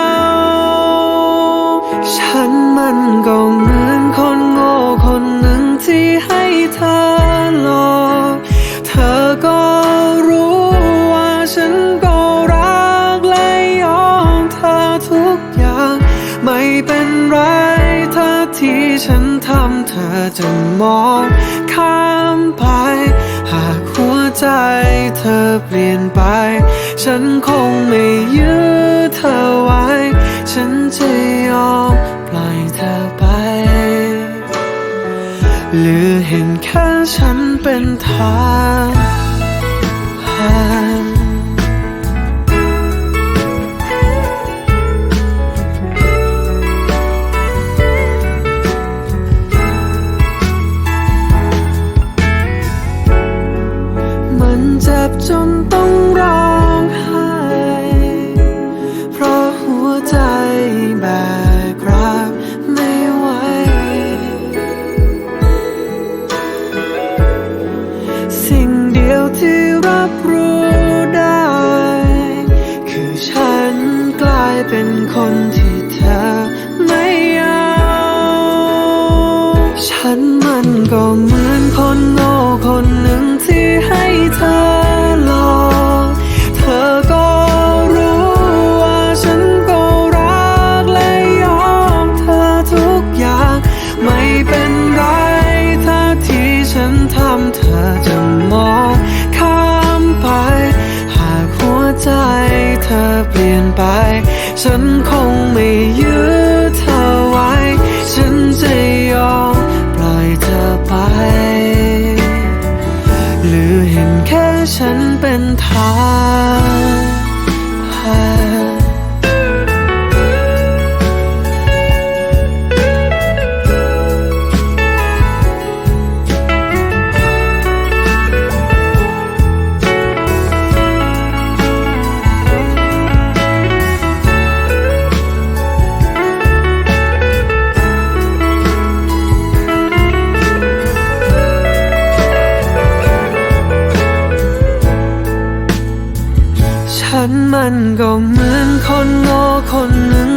ฉั ก็รู้ว่าฉันก็รักและยอมเธอทุกอย่าง ไม่เป็นไรถ้าที่ฉันทำเธอจะมองข้ามไป หากหัวใจเธอเปลี่ยนไป ฉันคงไม่ยื้อเธอไว้ ฉันจะยอมปล่อยเธอไปหรือเห็นแค่ฉันเป็นทาง 爱 เป็นคนที่เธอไม่เอาฉันมันก็เหมือนคนโง่คนหนึ่งที่ให้เธอหลอกเธอก็รู้ว่าฉันก็รักและยอมเธอทุกอย่าง ไม่เป็นไรถ้าที่ฉันทำเธอจะมองข้ามไป หากหัวใจเธอเปลี่ยนไป ฉันคงไม่ยืน มันก็เหมือนคนโง่คนหนึ่ง